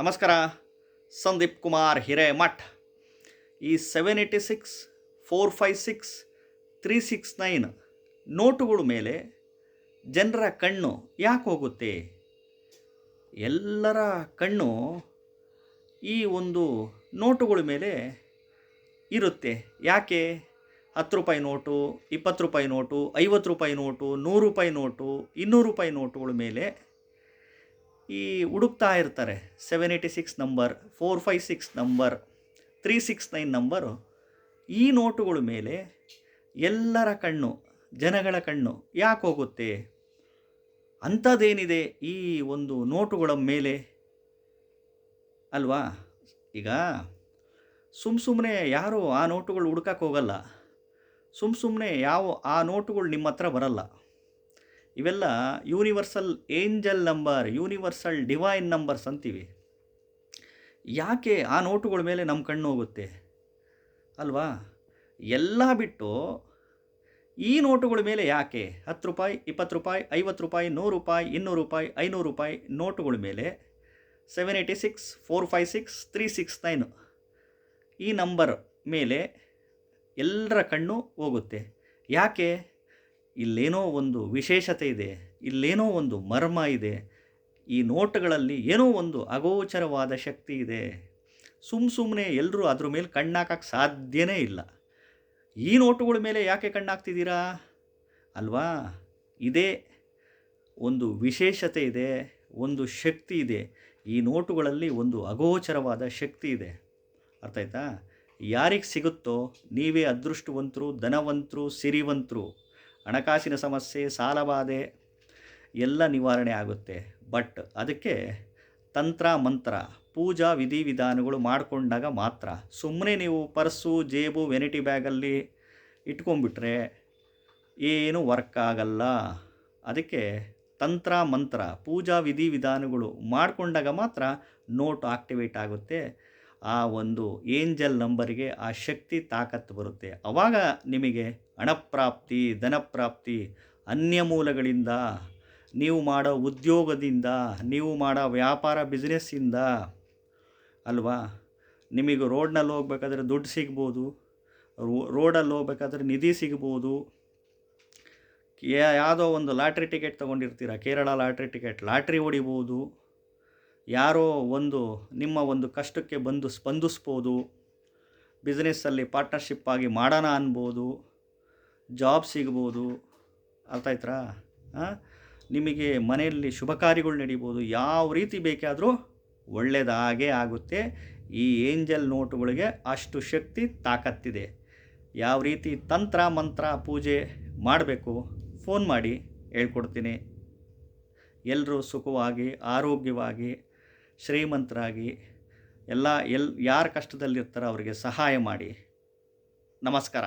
ನಮಸ್ಕಾರ. ಸಂದೀಪ್ ಕುಮಾರ್ ಹಿರೇಮಠ್. ಈ seven eighty six four five six three six nine ನೋಟುಗಳ ಮೇಲೆ ಜನರ ಕಣ್ಣು ಯಾಕೆ ಹೋಗುತ್ತೆ? ಎಲ್ಲರ ಕಣ್ಣು ಈ ಒಂದು ನೋಟುಗಳ ಮೇಲೆ ಇರುತ್ತೆ. ಯಾಕೆ? ಹತ್ತು ರೂಪಾಯಿ ನೋಟು, ಇಪ್ಪತ್ತು ರೂಪಾಯಿ ನೋಟು, ಐವತ್ತು ರೂಪಾಯಿ ನೋಟು, ನೂರು ರೂಪಾಯಿ ನೋಟು, ಇನ್ನೂರು ರೂಪಾಯಿ ನೋಟುಗಳ ಮೇಲೆ ಈ ಹುಡುಕ್ತಾ ಇರ್ತಾರೆ. Seven eighty six number four five six number three six nine number ಈ ನೋಟುಗಳ ಮೇಲೆ ಎಲ್ಲರ ಕಣ್ಣು, ಜನಗಳ ಕಣ್ಣು ಯಾಕೆ ಹೋಗುತ್ತೆ? ಅಂಥದ್ದೇನಿದೆ ಈ ಒಂದು ನೋಟುಗಳ ಮೇಲೆ? ಅಲ್ವಾ? ಈಗ ಸುಮ್ಮ ಸುಮ್ಮನೆ ಯಾರೂ ಆ ನೋಟುಗಳು ಹುಡ್ಕಕ್ಕೆ ಹೋಗಲ್ಲ. ಸುಮ್ಮ ಸುಮ್ಮನೆ ಯಾವ ಆ ನೋಟುಗಳು ನಿಮ್ಮ ಹತ್ರ ಬರಲ್ಲ. ಇವೆಲ್ಲ universal angel number universal divine numbers ಅಂತೀವಿ. ಯಾಕೆ ಆ ನೋಟುಗಳ ಮೇಲೆ ನಮ್ಮ ಕಣ್ಣು ಹೋಗುತ್ತೆ? ಅಲ್ವಾ? ಎಲ್ಲ ಬಿಟ್ಟು ಈ ನೋಟುಗಳ ಮೇಲೆ ಯಾಕೆ? ಹತ್ತು ರೂಪಾಯಿ, ಇಪ್ಪತ್ತು ರೂಪಾಯಿ, ಐವತ್ತು ರೂಪಾಯಿ, ನೂರು ರೂಪಾಯಿ, ಇನ್ನೂರು ರೂಪಾಯಿ, ಐನೂರು ರೂಪಾಯಿ ನೋಟುಗಳ ಮೇಲೆ seven eighty six four five six three six nine ಈ ನಂಬರ್ ಮೇಲೆ ಎಲ್ಲರ ಕಣ್ಣು ಹೋಗುತ್ತೆ. ಯಾಕೆ? ಇಲ್ಲೇನೋ ಒಂದು ವಿಶೇಷತೆ ಇದೆ, ಇಲ್ಲೇನೋ ಒಂದು ಮರ್ಮ ಇದೆ, ಈ ನೋಟುಗಳಲ್ಲಿ ಏನೋ ಒಂದು ಅಗೋಚರವಾದ ಶಕ್ತಿ ಇದೆ. ಸುಮ್ಮ ಸುಮ್ಮನೆ ಎಲ್ಲರೂ ಅದ್ರ ಮೇಲೆ ಕಣ್ಣಾಕಕ್ಕೆ ಸಾಧ್ಯನೇ ಇಲ್ಲ. ಈ ನೋಟುಗಳ ಮೇಲೆ ಯಾಕೆ ಕಣ್ಣಾಕ್ತಿದ್ದೀರಾ ಅಲ್ವಾ? ಇದೇ ಒಂದು ವಿಶೇಷತೆ ಇದೆ, ಒಂದು ಶಕ್ತಿ ಇದೆ. ಈ ನೋಟುಗಳಲ್ಲಿ ಒಂದು ಅಗೋಚರವಾದ ಶಕ್ತಿ ಇದೆ. ಅರ್ಥ ಆಯ್ತಾ? ಯಾರಿಗೆ ಸಿಗುತ್ತೋ ನೀವೇ ಅದೃಷ್ಟವಂತರು, ಧನವಂತರು, ಸಿರಿವಂತರು. ಹಣಕಾಸಿನ ಸಮಸ್ಯೆ ಸಾಲಬಾಧೆ ಎಲ್ಲ ನಿವಾರಣೆ ಆಗುತ್ತೆ. ಬಟ್ ಅದಕ್ಕೆ ತಂತ್ರ, ಮಂತ್ರ, ಪೂಜಾ ವಿಧಿವಿಧಾನಗಳು ಮಾಡಿಕೊಂಡಾಗ ಮಾತ್ರ. ಸುಮ್ಮನೆ ನೀವು ಪರ್ಸು, ಜೇಬು ವೆನಿಟಿ ಬ್ಯಾಗಲ್ಲಿ ಇಟ್ಕೊಂಡ್ಬಿಟ್ರೆ ಏನು ವರ್ಕ್ ಆಗಲ್ಲ. ಅದಕ್ಕೆ ತಂತ್ರ, ಮಂತ್ರ, ಪೂಜಾ ವಿಧಿವಿಧಾನಗಳು ಮಾಡಿಕೊಂಡಾಗ ಮಾತ್ರ ನೋಟ್ ಆಕ್ಟಿವೇಟ್ ಆಗುತ್ತೆ. ಆ ಒಂದು ಏಂಜಲ್ ನಂಬರಿಗೆ ಆ ಶಕ್ತಿ ತಾಕತ್ತು ಬರುತ್ತೆ. ಅವಾಗ ನಿಮಗೆ ಹಣಪ್ರಾಪ್ತಿ, ಧನಪ್ರಾಪ್ತಿ, ಅನ್ಯ ಮೂಲಗಳಿಂದ, ನೀವು ಮಾಡೋ ಉದ್ಯೋಗದಿಂದ, ನೀವು ಮಾಡೋ ವ್ಯಾಪಾರ ಬಿಸ್ನೆಸ್ಸಿಂದ, ಅಲ್ವಾ? ನಿಮಗೆ ರೋಡ್ನಲ್ಲಿ ಹೋಗ್ಬೇಕಾದ್ರೆ ದುಡ್ಡು ಸಿಗ್ಬೋದು ರೋಡಲ್ಲಿ ಹೋಗ್ಬೇಕಾದ್ರೆ ನಿಧಿ ಸಿಗ್ಬೋದು. ಯಾವುದೋ ಒಂದು ಲಾಟ್ರಿ ಟಿಕೆಟ್ ತೊಗೊಂಡಿರ್ತೀರ? ಕೇರಳ ಲಾಟ್ರಿ ಟಿಕೆಟ್, ಲಾಟ್ರಿ ಹೊಡಿಬೋದು. ಯಾರೋ ಒಂದು ನಿಮ್ಮ ಒಂದು ಕಷ್ಟಕ್ಕೆ ಬಂದು ಸ್ಪಂದಿಸ್ಬೋದು ಬಿಸ್ನೆಸ್ಸಲ್ಲಿ ಪಾರ್ಟ್ನರ್ಶಿಪ್ ಆಗಿ ಮಾಡೋಣ ಅನ್ಬೋದು ಜಾಬ್ ಸಿಗ್ಬೋದು, ಅರ್ಥ ಆಯ್ತಾ ನಿಮಗೆ ಮನೆಯಲ್ಲಿ ಶುಭ ಕಾರ್ಯಗಳು ನಡೀಬೋದು, ಯಾವ ರೀತಿ ಬೇಕಾದರೂ ಒಳ್ಳೆಯದಾಗೇ ಆಗುತ್ತೆ. ಈ ಏಂಜಲ್ ನೋಟುಗಳಿಗೆ ಅಷ್ಟು ಶಕ್ತಿ ತಾಕತ್ತಿದೆ. ಯಾವ ರೀತಿ ತಂತ್ರ, ಮಂತ್ರ, ಪೂಜೆ ಮಾಡಬೇಕು ಫೋನ್ ಮಾಡಿ ಹೇಳ್ಕೊಡ್ತೀನಿ. ಎಲ್ಲರೂ ಸುಖವಾಗಿ, ಆರೋಗ್ಯವಾಗಿ ಶ್ರೀಮಂತರಾಗಿ ಎಲ್ಲ ಎಲ್ ಯಾರು ಕಷ್ಟದಲ್ಲಿರ್ತಾರೋ ಅವರಿಗೆ ಸಹಾಯ ಮಾಡಿ. ನಮಸ್ಕಾರ.